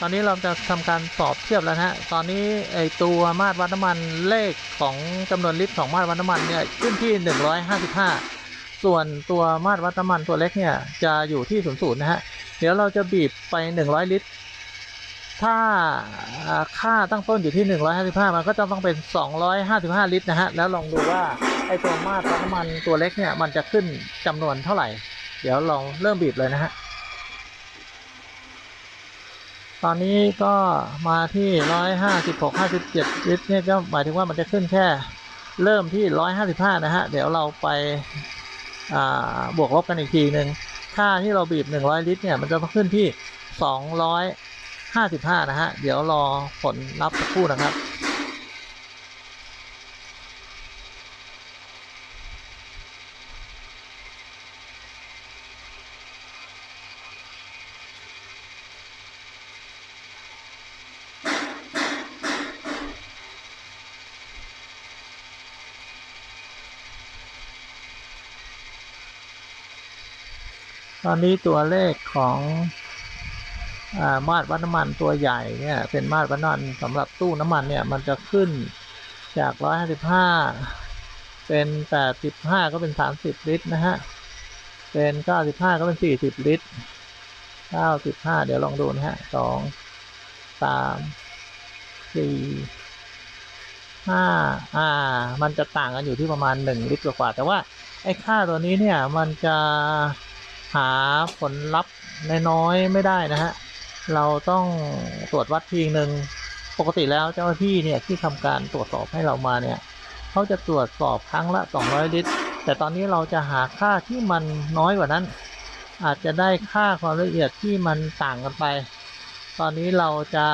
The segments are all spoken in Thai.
ตอนนี้เราจะทำการสอบเทียบแล้วนะฮะ ตอนนี้ไอตัวมาตรวัดน้ำมันเลขของจำนวนลิตรของมาตรวัดน้ำมันเนี่ยขึ้นที่ 155 ส่วนตัวมาตรวัดน้ำมันตัวเล็กเนี่ยจะอยู่ที่00นะฮะ เดี๋ยวเราจะบีบไป 100 ลิตร ถ้าค่าตั้งต้นอยู่ที่ 155 มันก็จะต้องเป็น 255 ลิตรนะฮะ แล้วลองดูว่าไอตัวมาตรวัดน้ำมันตัวเล็กเนี่ยมันจะขึ้นจำนวนเท่าไหร่ เดี๋ยวลองเริ่มบีบเลยนะฮะ ตอนนี้ก็มาที่ร้อยห้าสิบหกห้าสิบเจ็ดลิตรเนี่ยก็หมายถึงว่ามันจะขึ้นแค่ เริ่มที่ร้อยห้าสิบห้านะฮะ เดี๋ยวเราไปาบวกลบกันอีกทีหนึ่งค่าที่เราบีบหนึ่งร้อยลิตรเนี่ยมันจะขึ้นที่สองร้อยห้าสิบห้านะฮะ เดี๋ยวรอผลลัพธ์สักครู่นะครับ ตอนนี้ตัวเลขของอามาตรวัดน้ำมันตัวใหญ่เนี่ยเป็นมาตรวัดน้ำมันสำหรับตู้น้ำมันเนี่ยมันจะขึ้นจาก 155 เป็น 85 ก็เป็น 30 ลิตรนะฮะ เป็น 95 ก็เป็น 40 ลิตร 95 เดี๋ยวลองดูนะฮะ 2 3 4 5 อ่า มันจะต่างกันอยู่ที่ประมาณ 1 ลิตรกว่า แต่ว่า ไอ้ค่าตัวนี้เนี่ย มันจะ หาผลลัพธ์น้อยๆไม่ได้นะฮะ เราต้องตรวจวัดทีหนึ่งปกติแล้วเจ้าหน้าที่เนี่ยที่ทำการตรวจสอบให้เรามาเนี่ยเขาจะตรวจสอบครั้งละ 200 ลิตร แต่ตอนนี้เราจะหาค่าที่มันน้อยกว่านั้น อาจจะได้ค่าความละเอียดที่มันต่างกันไป ตอนนี้เราจะ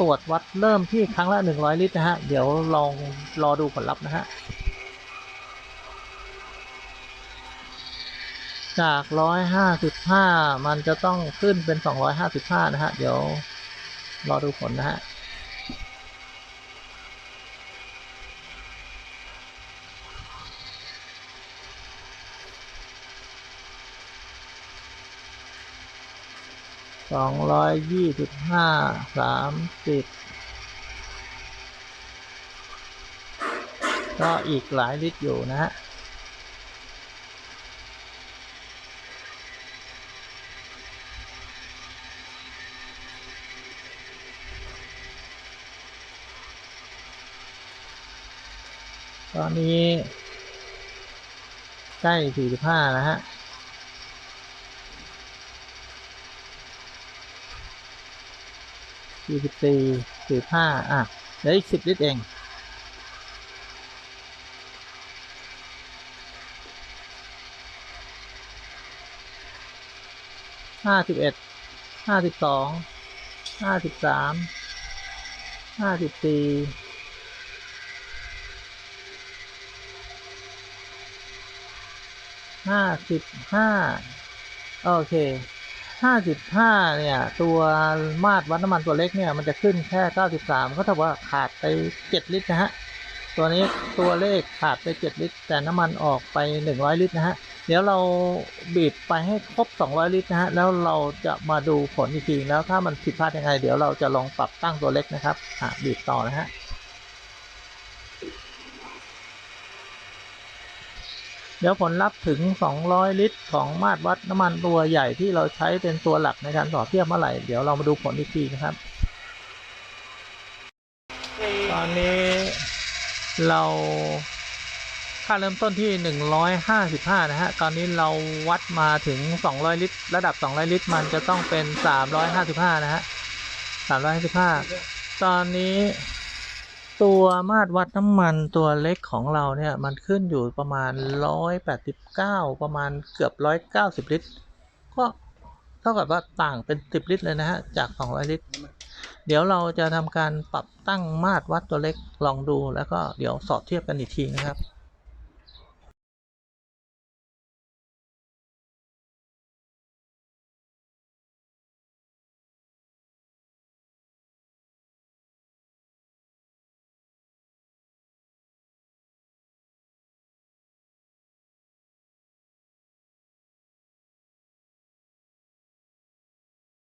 ตรวจวัดเริ่มที่ครั้งละ 100 ลิตรนะฮะ เดี๋ยวลองรอดูผลลัพธ์นะฮะ จากร้อยห้าสิบห้ามันจะต้องขึ้นเป็นสองร้อยห้าสิบห้านะฮะ เดี๋ยวรอดูผลนะฮะสองร้อยยี่สิบห้าสามสิบก็อีกหลายลิตรอยู่นะฮะ ตอนนี้ ใกล้สี่สิบห้านะฮะสี่สิบสี่สี่สิบห้าอะเหลืออีกสิบลิตรเองห้าสิบเอ็ดห้าสิบสองห้าสิบสามห้าสิบสี่ ห้าสิบห้าโอเคห้าสิบห้าเนี่ย ตัวมาตรวัดน้ำมันตัวเล็กเนี่ย มันจะขึ้นแค่เก้าสิบสามก็เท่ากับว่าขาดไปเจ็ดลิตรนะฮะตัวนี้ตัวเลขขาดไปเจ็ดลิตร แต่น้ำมันออกไปหนึ่งร้อยลิตรนะฮะเดี๋ยวเราบีบไปให้ครบสองร้อยลิตรนะฮะแล้วเราจะมาดูผลอีกทีแล้วถ้ามันผิดพลาดยังไง เดี๋ยวเราจะลองปรับตั้งตัวเล็กนะครับอะบีบต่อนะฮะ เดี๋ยวผลลัพธ์ถึง 200 ลิตร ของมาตรวัดน้ำมันตัวใหญ่ที่เราใช้เป็นตัวหลักในการสอบเทียบเมื่อไหร่ เดี๋ยวเรามาดูผลอีกทีนะครับ ตอนนี้เราค่าเริ่มต้นที่ 155 นะฮะ ตอนนี้เราวัดมาถึง 200 ลิตร ระดับ 200 ลิตร มันจะต้องเป็น 355 นะฮะ 355 ตอนนี้ ตัวมาตรวัดน้ำมันตัวเล็กของเราเนี่ยมันขึ้นอยู่ประมาณ 189 ประมาณเกือบ 190 ลิตร ก็เท่ากับว่าต่างเป็น 10 ลิตรเลยนะฮะ จาก 200 ลิตร เดี๋ยวเราจะทำการปรับตั้งมาตรวัดตัวเล็กลองดูแล้วก็เดี๋ยวสอบเทียบกันอีกทีนะครับ